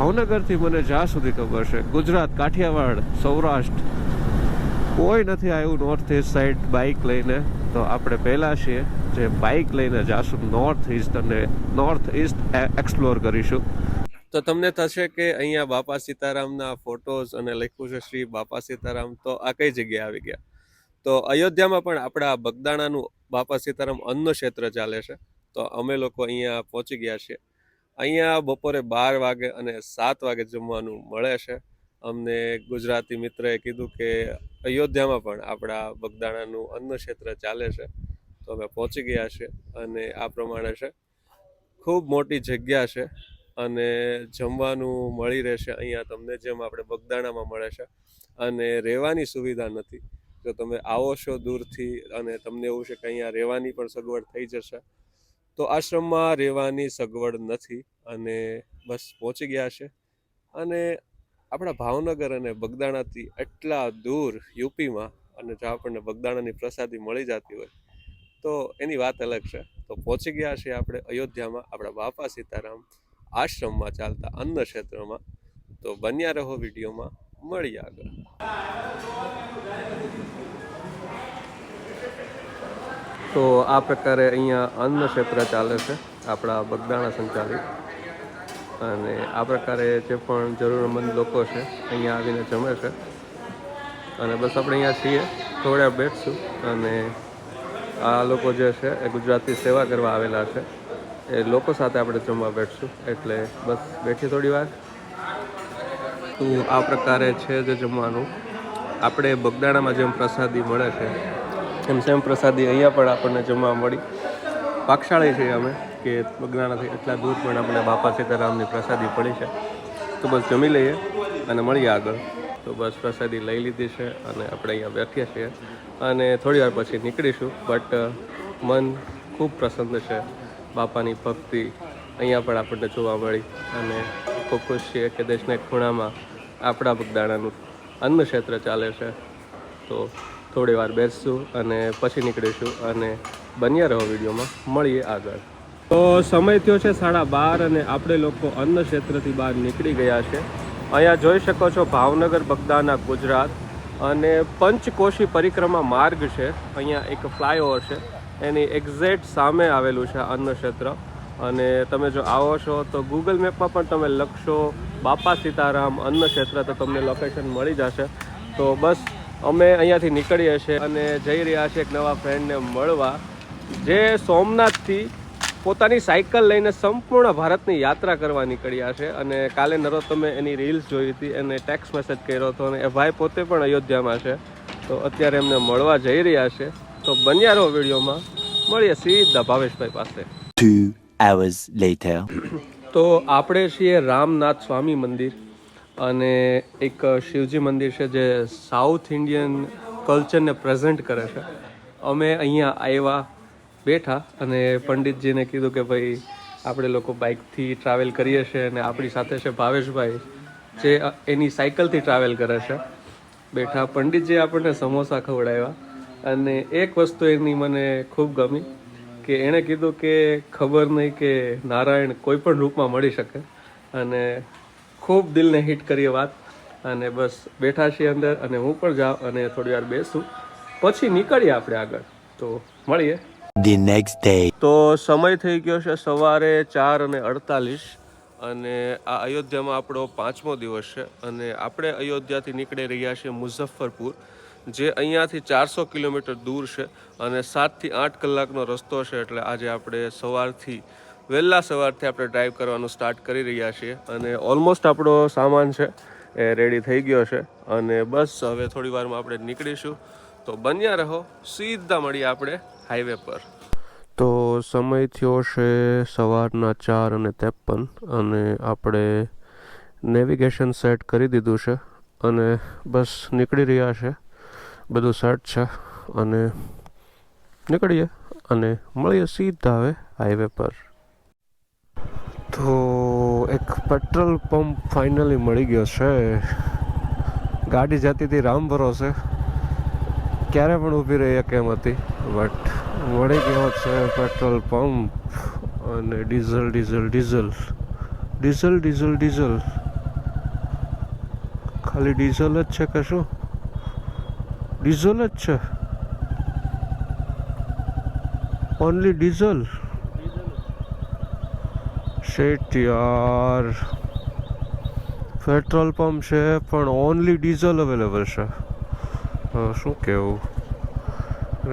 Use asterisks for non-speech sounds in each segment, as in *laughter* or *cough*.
ભાવનગરથી મને જ્યાં સુધી ખબર છે, ગુજરાત, કાઠિયાવાડ, સૌરાષ્ટ્ર, કોઈ નથી આવ્યું નોર્થ ઇસ્ટ સાઈડ બાઇક લઈને. તો આપણે પહેલાં છીએ જે બાઇક લઈને જાશું નોર્થ ઇસ્ટ અને નોર્થ ઇસ્ટ એક્સપ્લોર કરીશું. તો તમને થશે કે અહીંયા બાપા સીતારામના ફોટોઝ અને લખ્યું છે શ્રી બાપા સીતારામ, તો આ કઈ જગ્યાએ આવી ગયા? તો અયોધ્યામાં પણ આપણા બગદાણાનું બાપા સીતારામ અન્ન ક્ષેત્ર ચાલે છે. તો અમે લોકો અહીંયા પહોંચી ગયા છીએ. અહીંયા બપોરે બાર વાગે અને સાત વાગે જમવાનું મળે છે. અમને ગુજરાતી મિત્રએ કીધું કે અયોધ્યામાં પણ આપણા બગદાણાનું અન્ન ક્ષેત્ર ચાલે છે. તો અમે પહોંચી ગયા છે અને આ પ્રમાણે છે. ખૂબ મોટી જગ્યા છે અને જમવાનું મળી રહેશે અહીંયા તમને જેમ આપણે બગદાણામાં મળે છે. અને રહેવાની સુવિધા નથી. જો તમે આવો છો દૂરથી અને તમને એવું છે કે અહીંયા રહેવાની પણ સગવડ થઈ જશે તો આશ્રમમાં રહેવાની સગવડ નથી અને બસ પહોંચી ગયા છે. અને આપણા ભાવનગર અને બગદાણાથી એટલા દૂર યુપીમાં અને જો આપણને બગદાણાની પ્રસાદી મળી જતી હોય, તો એની વાત અલગ છે. તો પહોંચી ગયા છે આપણે અયોધ્યામાં, આપણા બાપા સીતારામ આશ્રમમાં ચાલતા અન્ન ક્ષેત્રમાં. તો બન્યા રહો વિડીયોમાં મળી આગળ. તો આ પ્રકારે અહીંયા અન્ન ક્ષેત્ર ચાલે છે, આપણા બગદાણા સંચાલિત. અને આ પ્રકારે જે પણ જરૂરમંદ લોકો છે, અહીંયા આવીને જમે છે. અને બસ આપણે અહીંયા છીએ, થોડા બેઠશું. અને આ લોકો જે છે, એ ગુજરાતી સેવા કરવા આવેલા છે. એ લોકો સાથે આપણે જમવા બેઠશું. એટલે બસ બેઠી થોડી વાર. તો આ પ્રકારે છે જે જમવાનું. આપણે બગદાણામાં જેમ પ્રસાદી મળે છે એમ સેમ પ્રસાદી અહીંયા પણ આપણને જમવા મળી. પાકશાળી છે અમે, કે બગદાણાથી એટલા દૂર પણ આપણે બાપા સીતારામની પ્રસાદી પડી છે. તો બસ જમી લઈએ અને મળીએ આગળ. તો બસ પ્રસાદી લઈ લીધી છે અને આપણે અહીંયા બેઠીએ છીએ. અને થોડી વાર પછી નીકળીશું, બટ મન ખૂબ પ્રસન્ન છે. બાપાની ભક્તિ અહીંયા પણ આપણને જોવા મળી અને ખૂબ ખુશ છીએ કે દેશના ખૂણામાં આપણા બગદાણાનું અન્ન ક્ષેત્ર ચાલે છે. તો થોડી વાર બેસશું અને પછી નીકળીશું અને બન્યા રહો વિડીયોમાં. મળીએ આગળ. તો સમય થયો છે સાડા બાર અને આપણે લોકો અન્ન ક્ષેત્રથી બહાર નીકળી ગયા છે. અહીંયા જોઈ શકો છો ભાવનગર, બગદાના, ગુજરાત અને પંચકોશી પરિક્રમા માર્ગ છે. અહીંયા એક ફ્લાયઓવર છે. એની એક્ઝેક્ટ સામે આવેલું છે અન્ન ક્ષેત્ર. અને તમે જો આવો છો તો ગૂગલ મેપમાં પણ તમે લખશો બાપા સીતારામ અન્ન ક્ષેત્ર તો તમને લોકેશન મળી જશે. તો બસ અમે અહીંયાથી નીકળીએ છીએ અને જઈ રહ્યા છીએ એક નવા ફ્રેન્ડને મળવા. જે સોમનાથથી પોતાની સાયકલ લઈને સંપૂર્ણ ભારતની યાત્રા કરવા નીકળ્યા છે અને કાલે નરોત્તમે એની રીલ્સ જોઈ હતી એને ટેક્સ મેસેજ કર્યો હતો અને એ ભાઈ પોતે પણ અયોધ્યામાં છે. તો અત્યારે એમને મળવા જઈ રહ્યા છે. તો બન્યા રહો વિડીયોમાં. મળીએ સીધા ભાવેશભાઈ પાસે. તો આપણે છીએ રામનાથ સ્વામી મંદિર. અને એક શિવજી મંદિર છે જે સાઉથ ઇન્ડિયન કલ્ચરને પ્રેઝન્ટ કરે છે. અમે અહીંયા આવ્યા બેઠા અને પંડિતજીને કીધું કે ભાઈ, આપણે લોકો બાઇકથી ટ્રાવેલ કરીએ છીએ અને આપણી સાથે છે ભાવેશભાઈ, જે એની સાયકલથી ટ્રાવેલ કરે છે. બેઠા પંડિતજી આપણને સમોસા ખવડાવ્યા અને એક વસ્તુ એની મને ખૂબ ગમી કે એણે કીધું કે ખબર નહીં કે નારાયણ કોઈ પણ રૂપમાં મળી શકે અને ખૂબ દિલને હિટ કરી વાત. અને બસ બેઠા છીએ અંદર અને હું પણ જાઉં અને થોડી વાર બેસું. પછી નીકળીએ આપણે આગળ. તો મળીએ. ધી નેક્સ્ટ ડે તો સમય થઈ ગયો છે સવારે ચાર અને અડતાલીસ અને આ અયોધ્યામાં આપણો પાંચમો દિવસ છે અને આપણે અયોધ્યાથી નીકળી રહ્યા છીએ મુઝફ્ફરપુર જે અહીંયાથી ચારસો કિલોમીટર દૂર છે અને સાતથી આઠ કલાકનો રસ્તો છે એટલે આજે આપણે સવારથી વહેલા સવારથી આપણે ડ્રાઈવ કરવાનું સ્ટાર્ટ કરી રહ્યા છીએ અને ઓલમોસ્ટ આપણો સામાન છે એ રેડી થઈ ગયો છે અને બસ હવે થોડી વારમાં આપણે નીકળીશું. તો બન્યા રહો, સીધા મળીએ આપણે હાઈવે પર. તો સમય થયો છે સવારના ચાર અને ત્રેપન અને આપણે નેવિગેશન સેટ કરી દીધું છે અને બસ નીકળી રહ્યા છે. બધું સેટ છે અને નીકળીએ અને મળીએ સીધા હવે હાઈવે પર તો એક પેટ્રોલ પંપ ફાઇનલી મળી ગયો છે. ગાડી જતી હતી રામ ભરોસે. ક્યારે પણ ઊભી રહી કેમ હતી. બટ મળી ગયો છે પેટ્રોલ પંપ અને diesel diesel diesel. Diesel diesel diesel. ખાલી ડીઝલ જ છે કે શું? ડીઝલ જ છે. Only diesel. શેટ યાર. પેટ્રોલ પંપ છે, પણ ઓનલી ડીઝલ અવેલેબલ છે. શું કહેવું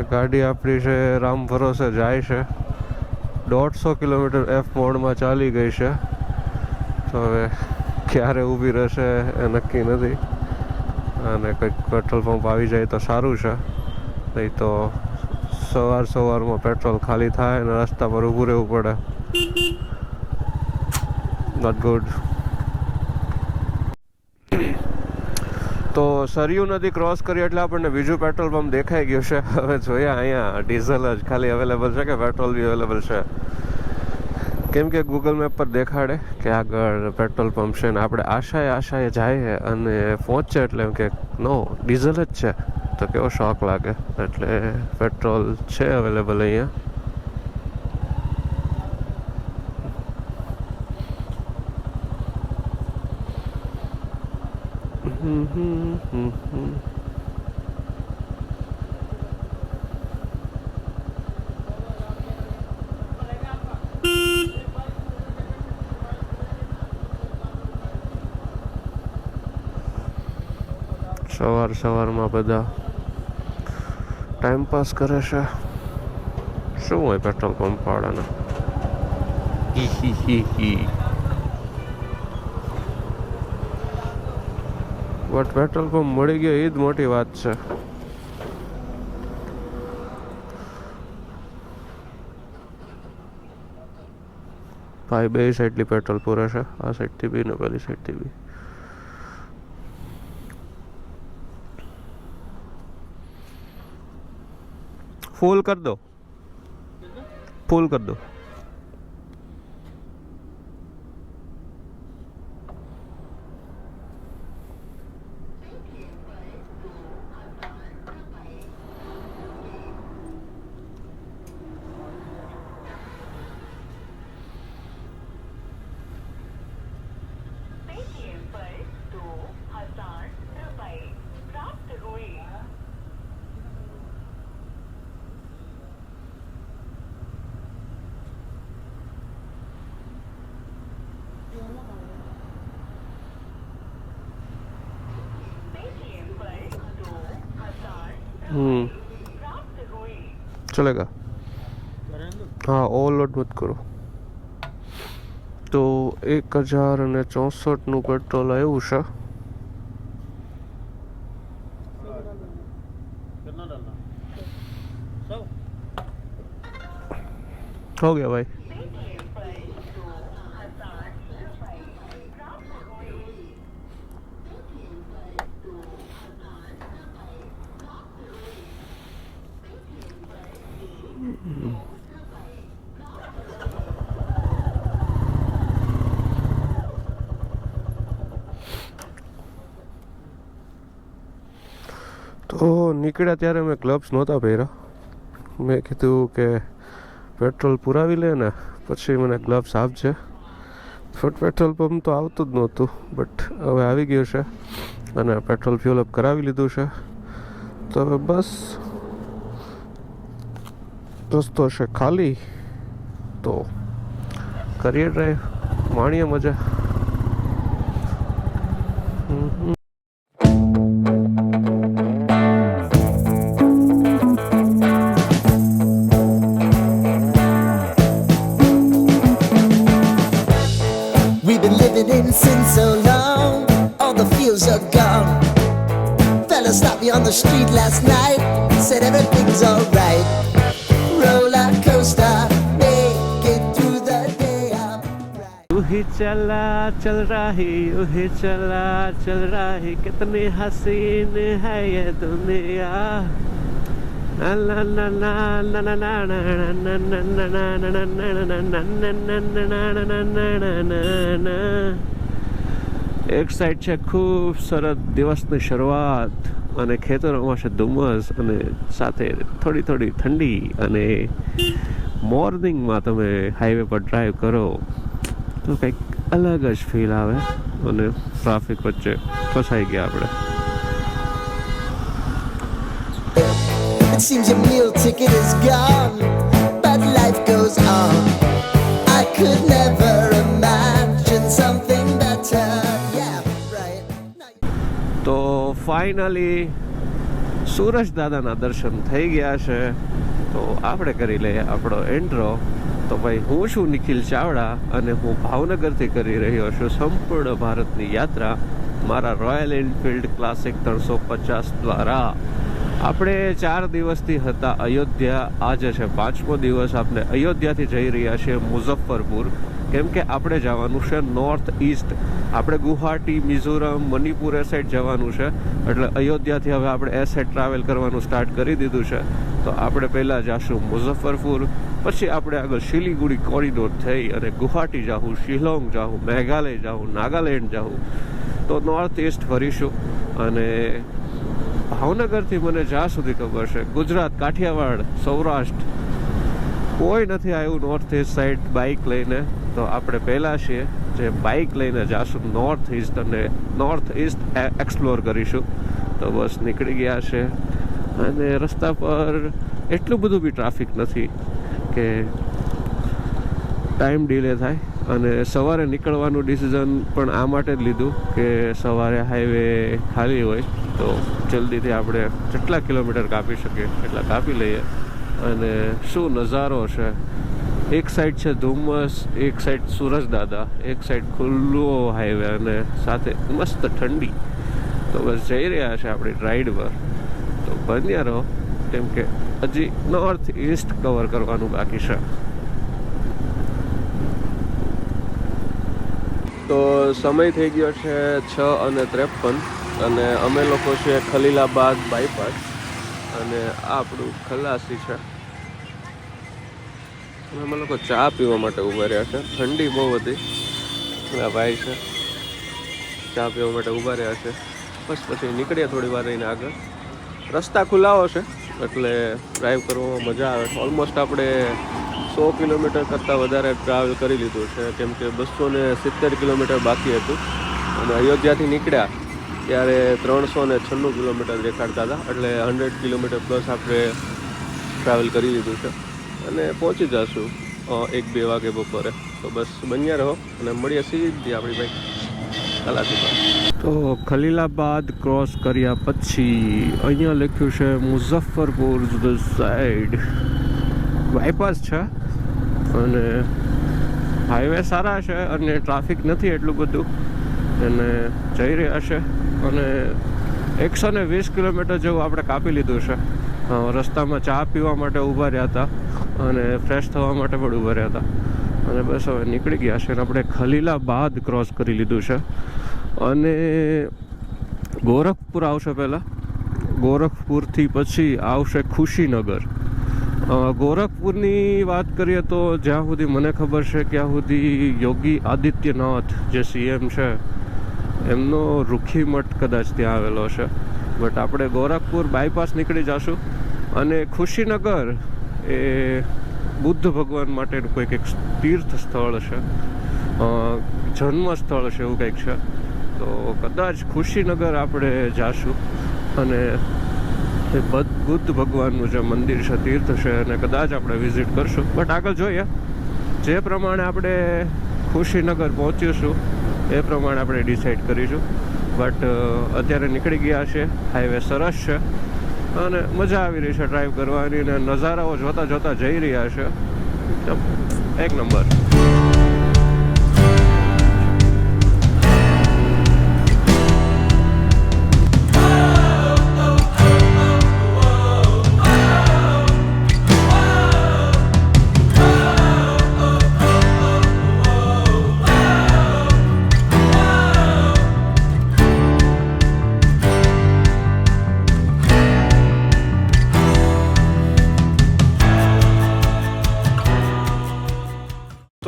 ગાડી આપણી છે, રામ ભરોસે જાય છે. દોઢસો કિલોમીટર એફ મોડમાં ચાલી ગઈ છે. તો હવે ક્યારે ઊભી રહેશે એ નક્કી નથી. અને કંઈક પેટ્રોલ પંપ આવી જાય તો સારું છે. નહીં તો સવાર સવારમાં પેટ્રોલ ખાલી થાય અને રસ્તા પર ઊભું રહેવું પડે. નોટ ગુડ તો સરયુ નદી ક્રોસ કરી એટલે આપણને બીજું પેટ્રોલ પંપ દેખાઈ ગયું છે. હવે જોઈએ અહીંયા ડીઝલ જ ખાલી અવેલેબલ છે કે પેટ્રોલ બી અવેલેબલ છે? કેમ કે ગૂગલ મેપ પર દેખાડે કે આગળ પેટ્રોલ પંપ છે ને આપણે આશાએ આશાએ જાઈએ અને પહોંચે એટલે એમ કે નો ડીઝલ જ છે. તો કેવો શોખ લાગે? એટલે પેટ્રોલ છે અવેલેબલ અહીંયા. સવાર સવારમાં બધા ટાઈમ પાસ કરે છે શું હોય પેટ્રોલ પંપ વાળાને બટ પેટ્રોલ પંપ મળી ગયો એ જ મોટી વાત છે. ભાઈ બે સાઈડથી પેટ્રોલ પૂરે છે. આ સાઈડથી બી ને પેલી સાઈડથી બી. ફૂલ કર દો. ફૂલ કર દો. हम्म चलेगा हाँ ઓવરલોડ મત કરો તો એક હજાર અને ચોસઠનું પેટ્રોલ આવ્યું છે હો ગયા ભાઈ તો નીકળ્યા ત્યારે મેં ગ્લવ્સ નહોતા પહેર્યા. મેં કીધું કે પેટ્રોલ પુરાવી લે ને, પછી મને ગ્લવ્સ આપજે. ફટ પેટ્રોલ પંપ તો આવતું જ નહોતું બટ હવે આવી ગયું છે. અને પેટ્રોલ ફ્યુલ અપ કરાવી લીધું છે. તો હવે બસ રસ્તો છે ખાલી. તો કરીએ ડ્રાઈવ માણીએ મજા. ही चला चल रही वही चला चल रही कितनी हसीन है ये दुनिया એક સાઈડ છે ખૂબ સરસ દિવસની શરૂઆત અને ખેતરોમાં છે ધુમ્મસ અને સાથે થોડી થોડી ઠંડી અને મોર્નિંગમાં તમે હાઈવે પર ડ્રાઈવ કરો તો કંઈક અલગ જ ફીલ આવે અને ટ્રાફિક વચ્ચે ફસાઈ ગયા આપણે It seems your meal ticket is gone, but life goes on. I could never imagine something better. Yeah, right. તો ફાઇનલી સુરજ દાદાના દર્શન થઈ ગયા છે તો આપણે કરી લઈએ આપણો એન્ટ્રો તો ભાઈ, હું છું નિખિલ ચાવડા અને હું ભાવનગરથી કરી રહ્યો છું સંપૂર્ણ ભારતની યાત્રા મારા રોયલ એનફિલ્ડ ક્લાસિક ત્રણસો પચાસ દ્વારા. આપણે ચાર દિવસથી હતા અયોધ્યા. આજે છે પાંચમો દિવસ. આપણે અયોધ્યાથી જઈ રહ્યા છીએ મુઝફ્ફરપુર. કેમ કે આપણે જવાનું છે નોર્થ ઈસ્ટ આપણે ગુવાહાટી, મિઝોરમ, મણિપુર એ સાઈડ જવાનું છે. એટલે અયોધ્યાથી હવે આપણે એ સાઈડ ટ્રાવેલ કરવાનું સ્ટાર્ટ કરી દીધું છે. તો આપણે પહેલાં જઈશું મુઝફ્ફરપુર. પછી આપણે આગળ શિલીગુડી કોરિડોર થઈ અને ગુવાહાટી જાઉં શિલોંગ જાઉં મેઘાલય જાઉં નાગાલેન્ડ જાઉં તો નોર્થ ઈસ્ટ ફરીશું અને ભાવનગરથી મને જ્યાં સુધી ખબર છે, ગુજરાત, કાઠિયાવાડ, સૌરાષ્ટ્ર, કોઈ નથી આવ્યું નોર્થ ઇસ્ટ સાઈડ બાઇક લઈને. તો આપણે પહેલાં છીએ જે બાઇક લઈને જાશું નોર્થ ઈસ્ટ અને નોર્થ ઈસ્ટ એક્સપ્લોર કરીશું. તો બસ નીકળી ગયા છે. અને રસ્તા પર એટલું બધું બી ટ્રાફિક નથી. કે ટાઈમ ડિલે થાય અને સવારે નીકળવાનું ડિસિઝન પણ આ માટે જ લીધું કે સવારે હાઈવે ખાલી હોય તો જલ્દીથી આપણે જેટલા કિલોમીટર કાપી શકીએ એટલા કાપી લઈએ. અને શું નજારો છે? એક સાઈડ છે ધુમ્મસ, એક સાઈડ સુરજ દાદા, એક સાઈડ ખુલ્લો હાઈવે અને સાથે મસ્ત ઠંડી. તો બસ જઈ રહ્યા છે આપણી રાઈડ પર. તો બન્યા રહો. કેમ કે હજી નોર્થ ઈસ્ટ કવર કરવાનું બાકી છે. તો સમય થઈ ગયો છે છ અને ત્રેપન અને અમે લોકો છે ખલીલાબાદ બાયપાસ અને આપણું ખલાસી છે. અમે લોકો ચા પીવા માટે ઊભા રહ્યા છે. ઠંડી બહુ હતી. આ ભાઈ છે. ચા પીવા માટે ઊભા રહ્યા છે. બસ પછી નીકળ્યા થોડી વાર રહીને આગળ. રસ્તા ખુલ્લાઓ છે, એટલે ડ્રાઈવ કરવામાં મજા આવે ઓલમોસ્ટ આપણે સો કિલોમીટર કરતાં વધારે ટ્રાવેલ કરી લીધું છે, કેમ કે બસો ને સિત્તેર કિલોમીટર બાકી હતું. અને અયોધ્યાથી નીકળ્યા ત્યારે ત્રણસો ને છન્નું કિલોમીટર દેખાડતા હતા, એટલે હંડ્રેડ કિલોમીટર પ્લસ આપણે ટ્રાવેલ કરી લીધું છે. અને પહોંચી જશું એક બે વાગે બપોરે. તો બસ બન્યા રહો અને મળીએ સીધી આપણી ભાઈ તો ખલીલાબાદ ક્રોસ કર્યા પછી અહીંયા લખ્યું છે, મુઝફ્ફરપુર સાઈડ બાયપાસ છે. અને હાઈવે સારા છે અને ટ્રાફિક નથી એટલું બધું. અને જઈ રહ્યા છે. અને એકસો ને વીસ કિલોમીટર જેવું આપણે કાપી લીધું છે. રસ્તામાં ચા પીવા માટે ઊભા રહ્યા હતા. અને ફ્રેશ થવા માટે પણ ઊભા રહ્યા હતા. અને બસ હવે નીકળી ગયા છે અને આપણે ખલીલાબાદ ક્રોસ કરી લીધું છે. અને ગોરખપુર આવશે પહેલાં. ગોરખપુરથી પછી આવશે ખુશીનગર. ગોરખપુરની વાત કરીએ તો જ્યાં સુધી મને ખબર છે ત્યાં સુધી યોગી આદિત્યનાથ જે સીએમ છે, એમનો રૂખીમઠ કદાચ ત્યાં આવેલો છે. બટ આપણે ગોરખપુર બાયપાસ નીકળી જશું. અને ખુશીનગર એ બુદ્ધ ભગવાન માટેનું કોઈક એક તીર્થ સ્થળ છે. જન્મ સ્થળ છે એવું કંઈક છે. તો કદાચ ખુશીનગર આપણે જાશું અને એ બુદ્ધ ભગવાનનું જે મંદિર છે, તીર્થ છે અને કદાચ આપણે વિઝિટ કરશું. બટ આગળ જોઈએ. જે પ્રમાણે આપણે ખુશીનગર પહોંચીશું એ પ્રમાણે આપણે ડિસાઈડ કરીશું. બટ અત્યારે નીકળી ગયા છે. હાઈવે સરસ છે. અને મજા આવી રહી છે ડ્રાઈવ કરવાની અને નજારાઓ જોતા જોતા જઈ રહ્યા છે. એક નંબર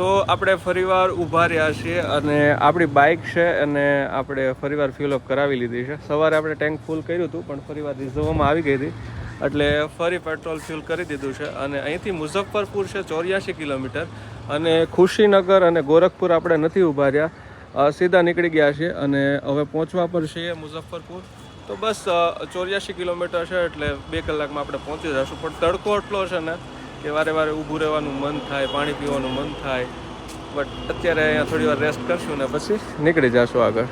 તો આપણે ફરીવાર ઊભા રહ્યા છીએ અને આપણી બાઇક છે અને આપણે ફરીવાર ફ્યુલ અપ કરાવી લીધી છે. સવારે આપણે ટેન્ક ફૂલ કર્યું હતું, પણ ફરીવાર રિઝર્વમાં આવી ગઈ હતી. એટલે ફરી પેટ્રોલ ફ્યુલ કરી દીધું છે અને અહીંથી મુઝફ્ફરપુર છે, ચોર્યાસી કિલોમીટર. અને ખુશીનગર અને ગોરખપુર આપણે નથી ઊભા રહ્યા. સીધા નીકળી ગયા છીએ અને હવે પહોંચવા પર છીએ મુઝફ્ફરપુર. તો બસ ચોર્યાસી કિલોમીટર છે એટલે બે કલાકમાં આપણે પહોંચી જશું. પણ તડકો એટલો છે ને કે વારે વારે ઊભું રહેવાનું મન થાય, પાણી પીવાનું મન થાય. બટ અત્યારે અહીંયા થોડી વાર રેસ્ટ કરશું ને પછી નીકળી જશું આગળ.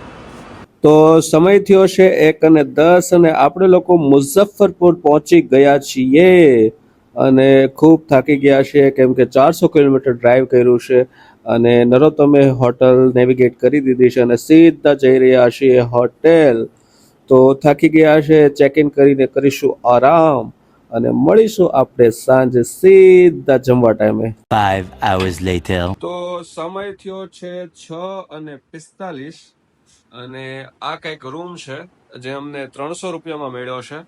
તો સમય થયો છે એક અને દસ અને આપણે લોકો મુઝફ્ફરપુર પહોંચી ગયા છીએ. અને ખૂબ થાકી ગયા છે કેમ કે ચારસો કિલોમીટર ડ્રાઈવ કર્યું છે. અને નરોત્તમે હોટલ નેવિગેટ કરી દીધી છે અને સીધા જઈ રહ્યા છીએ હોટેલ. તો થાકી ગયા છે ચેક ઇન કરીને કરીશું આરામ. અને મળીશું આપણે સાંજે સીધા જમવા ટાઈમે 5 hours later. તો સમય થયો છે છ અને પિસ્તાલીસ અને આ કંઈક રૂમ છે જે અમને ત્રણસો રૂપિયામાં મળ્યો છે.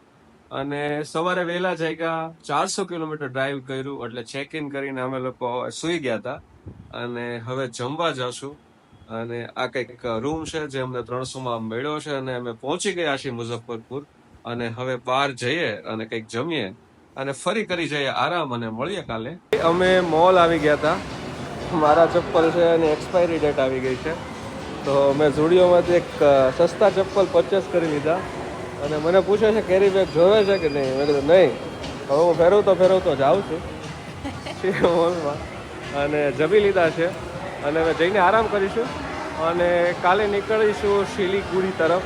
અને સવારે વહેલા જાગ્યા ચારસો કિલોમીટર ડ્રાઈવ કર્યું એટલે ચેક ઇન કરીને અમે લોકો સુઈ ગયા હતા. અને હવે જમવા જશું. અને આ કંઈક રૂમ છે જે અમને ત્રણસોમાં મળ્યો છે અને અમે પહોંચી ગયા છીએ મુઝફ્ફરપુર. અને હવે બહાર જઈએ અને કંઈક જમીએ અને ફરી કરી જઈએ આરામ અને મળીએ કાલે. અમે મોલ આવી ગયા હતા મારા ચપ્પલ છે એની એક્સપાયરી ડેટ આવી ગઈ છે. તો મેં ઝુડિયોમાંથી એક સસ્તા ચપ્પલ પરચેસ કરી લીધા. અને મને પૂછે છે કેરી બેગ જોવે છે કે નહીં? મેં કીધું નહીં. હવે હું ફેરવતો ફેરવતો જાઉં છું. *laughs* મોલમાં અને જમી લીધા છે. અને હવે જઈને આરામ કરીશું. અને કાલે નીકળીશું શિલીગુડી તરફ.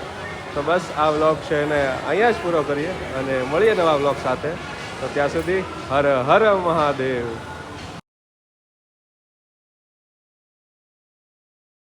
તો બસ આ વ્લોગ છે એને અહીંયા જ પૂરો કરીએ અને મળીએ નવા વ્લોગ સાથે. તો ત્યાં સુધી હર હર મહાદેવ.